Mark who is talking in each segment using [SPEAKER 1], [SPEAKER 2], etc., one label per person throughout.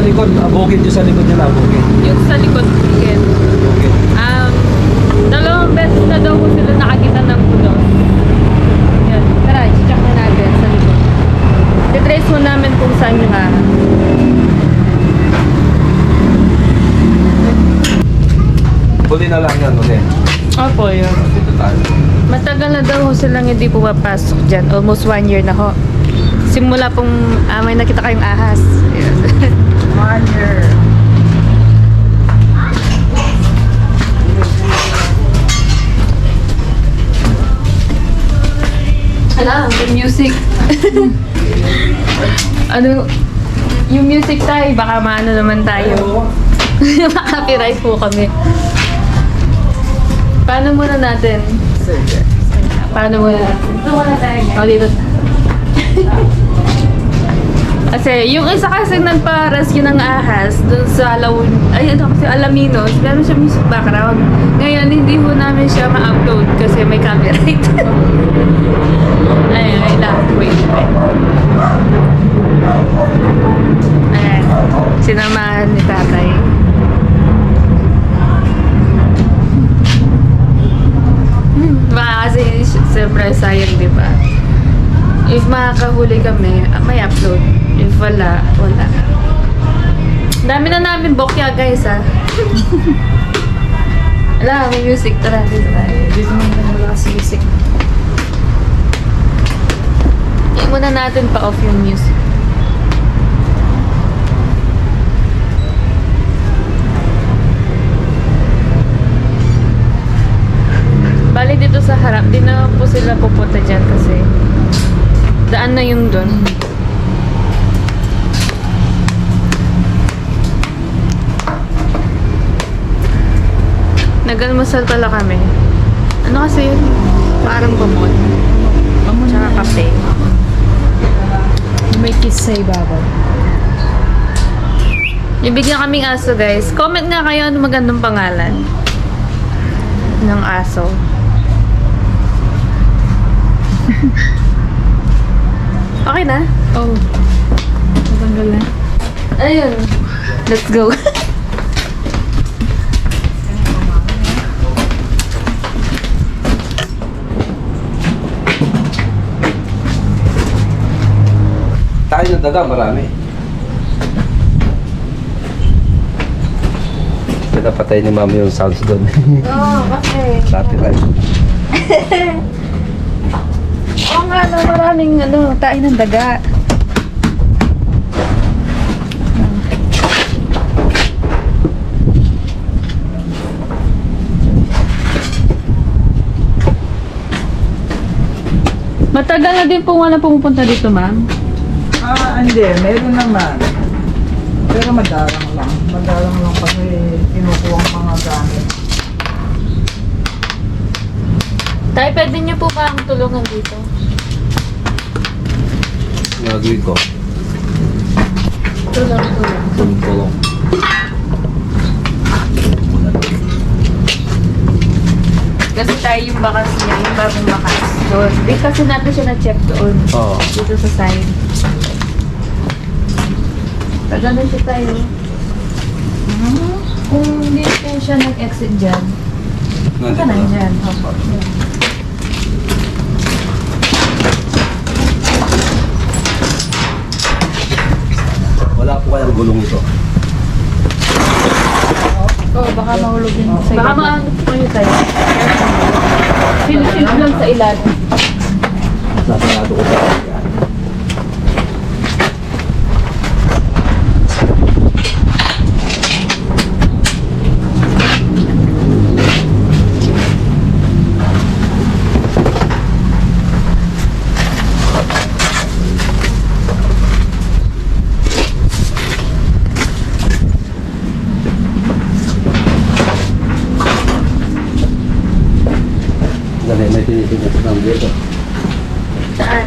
[SPEAKER 1] sa likod, abugin yung sa likod nila, abugin.
[SPEAKER 2] Yung sa likod chicken.
[SPEAKER 1] Abugin.
[SPEAKER 2] Um, dalawang beses na daw ko sila nakakita ng pulo. Yan. Tara, check na natin sa likod. Titrace mo namin kung saan yung ah.
[SPEAKER 1] Huli na lang yan, huli.
[SPEAKER 2] Opo, yun.
[SPEAKER 1] Dito tayo.
[SPEAKER 2] Matagal na daw ho silang hindi pumapasok dyan. Almost one year na ho. Simula pong ah, may nakita kayong ahas. Ayan.
[SPEAKER 3] Year.
[SPEAKER 2] Ala, yung music. ano, yung music tayo, baka maano naman tayo. Maka-copyright po kami. Paano muna natin?
[SPEAKER 3] Sige.
[SPEAKER 2] Paano muna natin? Dito muna tayo. O, dito. Kasi yung isa kasi nagpa-rescue ng ahas dun sa Lawun, ay ano kasi Alaminos, meron siya music background. Ngayon, hindi ho namin siya ma-upload kasi may copyright. Ayun, wait lang. Wait, wait. Ayan. Sinamahan ni tatay. Hmm, Baka kasi, siyempre, sayang, di ba? If makakahuli kami, ah, may upload. If wala, wala. Dami na namin bokya, guys, ah. Ala, may music. Tara, dito tayo. Dito mo na wala kasi music. Hindi muna natin pa-off yung music. Bali dito sa harap, di na po sila pupunta dyan kasi daan na yung doon. Nagalmasal pala kami. Ano kasi yun? Parang bamon. Tsaka kape.
[SPEAKER 3] May kiss sa ibabaw.
[SPEAKER 2] Ibigyan kaming aso guys. Comment nga kayo ano magandang pangalan ng aso. okay na?
[SPEAKER 3] Oh. Natanggal na.
[SPEAKER 2] Ayun. Let's go.
[SPEAKER 1] Tayo ng daga, marami. Pinapatay ni mami yung sounds doon.
[SPEAKER 2] Oo, kasi.
[SPEAKER 1] Copyright.
[SPEAKER 2] Oo nga, no, maraming ano, tain ng daga. Matagal na din po wala pumupunta dito, ma'am.
[SPEAKER 3] Ah, hindi. Meron naman. Pero madalang lang. Madalang lang kasi kinukuha ang mga gamit.
[SPEAKER 2] Tay, pwede niyo po ba ang tulungan dito?
[SPEAKER 1] Gagawin ko.
[SPEAKER 2] Tulong, tulong.
[SPEAKER 1] Tulong-tulong.
[SPEAKER 2] Kasi tayo yung bakas niya, yung bagong bakas. Doon. Di kasi natin siya na-check doon.
[SPEAKER 1] Oo.
[SPEAKER 2] Dito sa side. Pagano siya tayo. Kung hindi siya nag-exit dyan,
[SPEAKER 1] Nandito
[SPEAKER 2] ka
[SPEAKER 1] na.
[SPEAKER 2] nandyan. Opo.
[SPEAKER 1] Wala po kayang gulong ito.
[SPEAKER 3] Oo, baka mahulog din sa
[SPEAKER 2] Baka maano po kayo tayo. Silsil lang sa ilalim.
[SPEAKER 1] Sasarado ko sa yan. Dali, may tinitingnan sa number ito.
[SPEAKER 2] Saan?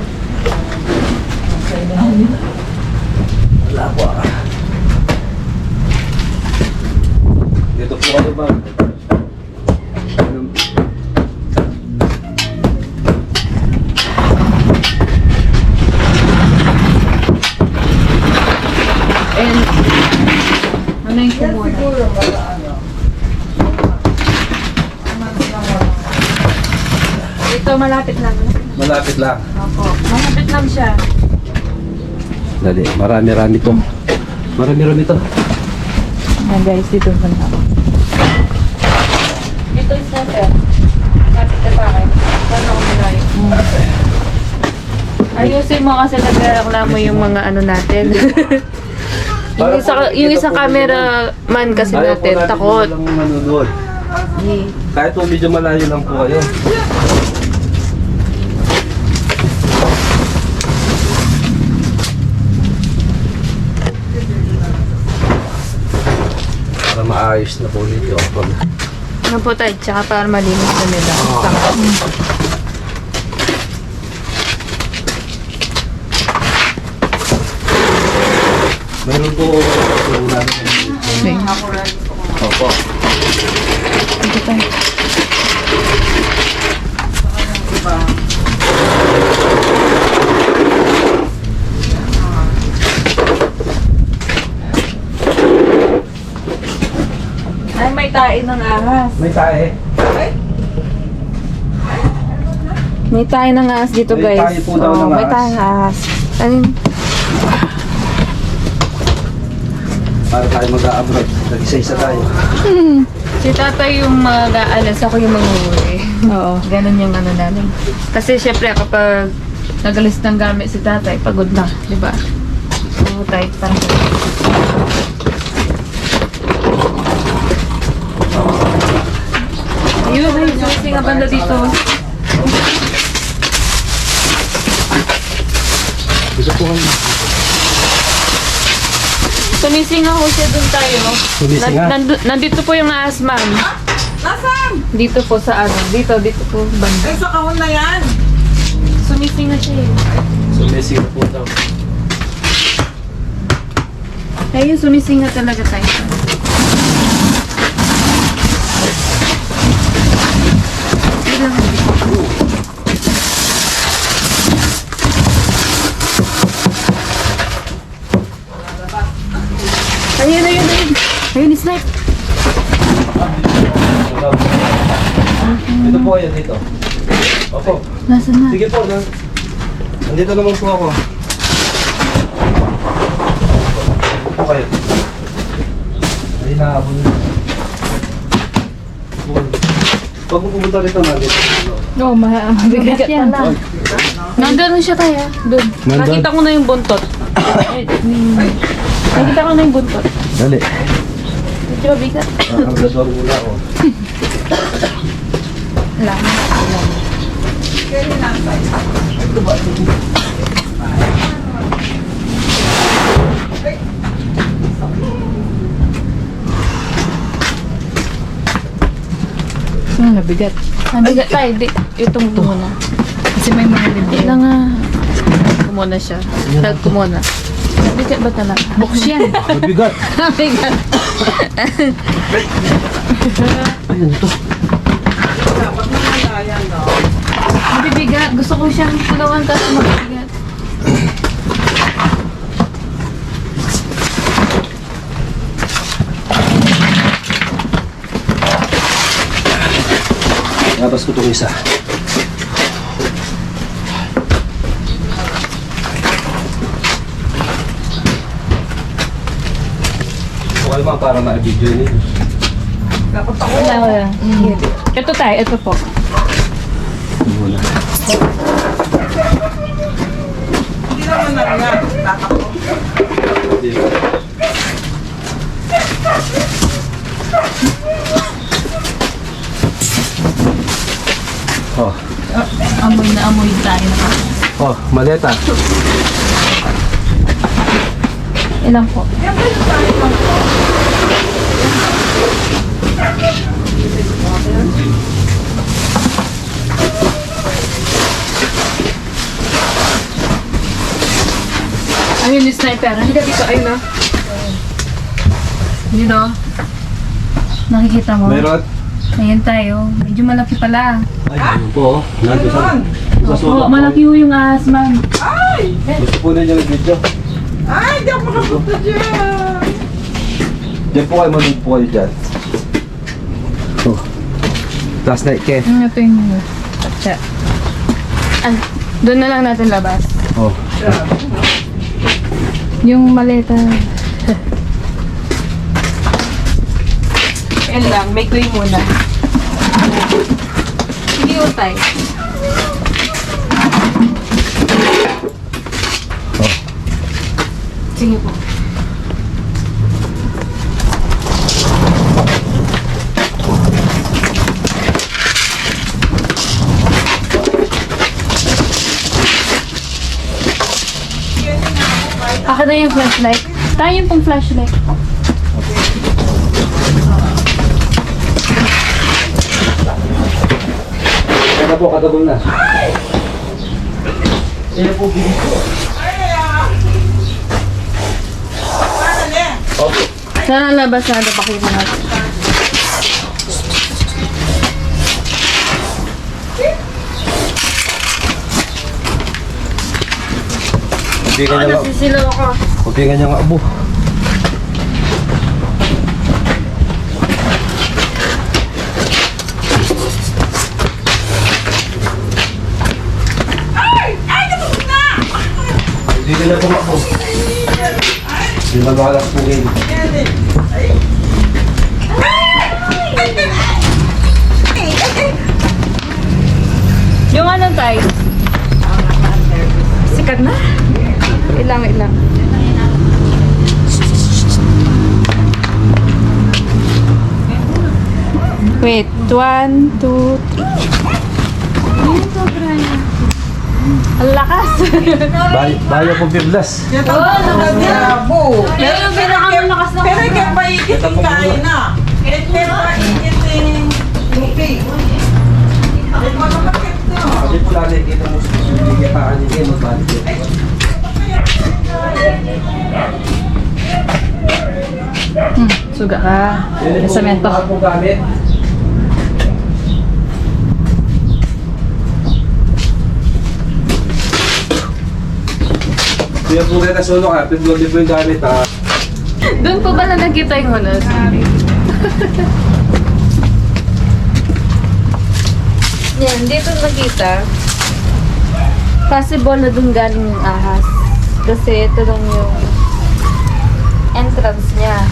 [SPEAKER 1] Wala po ah. Dito po kayo ba?
[SPEAKER 2] Malapit lang.
[SPEAKER 1] Malapit lang.
[SPEAKER 2] Opo. Malapit lang siya.
[SPEAKER 1] Dali, marami-rami to. Marami-rami to.
[SPEAKER 3] Ayan guys, dito na ako.
[SPEAKER 2] Dito is na sir. Lapit ka sa akin. Paano ako malayo? Ayusin mo kasi nagreklamo yung mga ano natin. yung isa, yung isang camera man kasi
[SPEAKER 1] Ayaw po
[SPEAKER 2] natin, takot.
[SPEAKER 1] Walang manunood.
[SPEAKER 2] Eh,
[SPEAKER 1] Kahit po medyo malayo lang po kayo. Maayos na po nito.
[SPEAKER 2] Ano po tayo, tsaka para malinis na nila.
[SPEAKER 1] Meron po ulan.
[SPEAKER 3] Okay.
[SPEAKER 1] Opo.
[SPEAKER 3] Dito tayo. May tain ng ahas.
[SPEAKER 1] May tae.
[SPEAKER 2] May tayo ng ahas dito
[SPEAKER 1] May
[SPEAKER 2] guys.
[SPEAKER 1] tayo po daw ng
[SPEAKER 2] may
[SPEAKER 1] ahas.
[SPEAKER 2] tayo ng ahas. Ano yun?
[SPEAKER 1] Para tayo mag-a-abroad. Nag-isa-isa tayo.
[SPEAKER 2] Si tatay yung mag-aalas, ako yung manguhuli.
[SPEAKER 3] Oo.
[SPEAKER 2] Ganon yung ano namin. Kasi syempre kapag nagalis ng gamit si tatay, pagod na, di ba? So, tayo parang Yun, ay, susi nga banda dito.
[SPEAKER 1] Gusto po kayo.
[SPEAKER 2] Sumisinga ho siya dun tayo.
[SPEAKER 1] Sumisinga?
[SPEAKER 2] Nan- nandu- nandito po yung ahas, ma'am.
[SPEAKER 3] Nasaan?
[SPEAKER 2] Dito po sa ano, dito, dito po banda.
[SPEAKER 3] Ay, sa kahon na yan.
[SPEAKER 2] Sumisinga siya eh.
[SPEAKER 1] Sumising po daw.
[SPEAKER 2] Ayun, sumisinga talaga tayo. Ayun, ayun, ayun. Ayun, snipe.
[SPEAKER 1] Dito po kayo, dito. Opo.
[SPEAKER 2] Nasaan na?
[SPEAKER 1] Sige po. Na. Nandito naman po ako. Dito po kayo. Ay, nahabol na. Pag mo pumunta rito, nandito.
[SPEAKER 3] Oo, oh, mabigat yan.
[SPEAKER 2] Nandun siya tayo. Doon.
[SPEAKER 1] Nandun?
[SPEAKER 2] Nakita ko na yung buntot. Nakita ko na yung buntot.
[SPEAKER 1] Dali.
[SPEAKER 2] Medyo mabigat.
[SPEAKER 1] Ang gasor muna ako.
[SPEAKER 2] Wala na.
[SPEAKER 3] Hmm, nabigat.
[SPEAKER 2] Mabigat tayo. Di, itong muna.
[SPEAKER 3] Kasi may mga
[SPEAKER 2] Hindi
[SPEAKER 3] libre.
[SPEAKER 2] lang nga. Kumuna siya. Tag kumuna. Mabigat ba talaga?
[SPEAKER 3] Box yan.
[SPEAKER 1] Mabigat.
[SPEAKER 2] Mabigat.
[SPEAKER 1] Ayun ito.
[SPEAKER 2] Mabibigat. Gusto ko siyang tulungan kasi mabibigat.
[SPEAKER 1] Labas ko itong isa. Okay para ma-video niyo.
[SPEAKER 2] Wala, wala. Ito tayo. Ito po.
[SPEAKER 1] Muna.
[SPEAKER 3] Hindi naman na nga. Tatakbo.
[SPEAKER 1] Oh,
[SPEAKER 2] Amoy na amoy tayo.
[SPEAKER 1] oh, maleta.
[SPEAKER 2] Ilan po? Ayun yung sniper. Hindi dito. Ayun na. Dito. Nakikita mo?
[SPEAKER 1] Meron?
[SPEAKER 2] Ayan tayo. Medyo malaki pala.
[SPEAKER 1] Ay, ayun po. oh. Nandun sa, sa
[SPEAKER 2] Oo,
[SPEAKER 1] sulok.
[SPEAKER 2] malaki ho yung ahas, ma'am.
[SPEAKER 3] Ay!
[SPEAKER 1] Gusto po ninyo mag-video.
[SPEAKER 3] Ay, di ako makapunta dyan.
[SPEAKER 1] Diyan po kayo, manood po kayo dyan. Oh. Last night, ke.
[SPEAKER 2] Ano ito yung... Atsa. Ah, doon na lang natin labas.
[SPEAKER 1] Oh.
[SPEAKER 2] Yung maleta. Yan lang, may clue muna. Sige, utay. Sige po. Akin na yung flashlight. Tayo yung pong flashlight.
[SPEAKER 1] Kaya po, katabol na. Sino po bilis ko? Opo.
[SPEAKER 2] Sana labas na napakita natin.
[SPEAKER 1] Hindi ka niya
[SPEAKER 2] sisilaw ko?
[SPEAKER 1] Hindi ka niya nga abo. Hindi ka na tumakbo. Hindi na makalak po kayo.
[SPEAKER 2] Yung ano tayo? Sikat na? Ilang, ilang. Wait, one, two, three. Ayun, sobra. Ang lakas.
[SPEAKER 1] Bay bayo po biblas.
[SPEAKER 3] Bravo!
[SPEAKER 2] Pero yung pinakamalakas na
[SPEAKER 3] Pero ikaw pa ikiting kain na. Pero pa ikiting lupi. Ay, magkakit na.
[SPEAKER 1] Kasi po lang nakikita mo hindi ka taan niya kayo magbalik yun.
[SPEAKER 2] Suga ka.
[SPEAKER 1] Yun po, Po. Kaya po kayo nasulo ka, pinagod po yung gamit ha.
[SPEAKER 2] Doon po ba na nakita yung ano? Yan, dito nakita. Possible na doon galing yung ahas. Kasi ito lang yung entrance niya.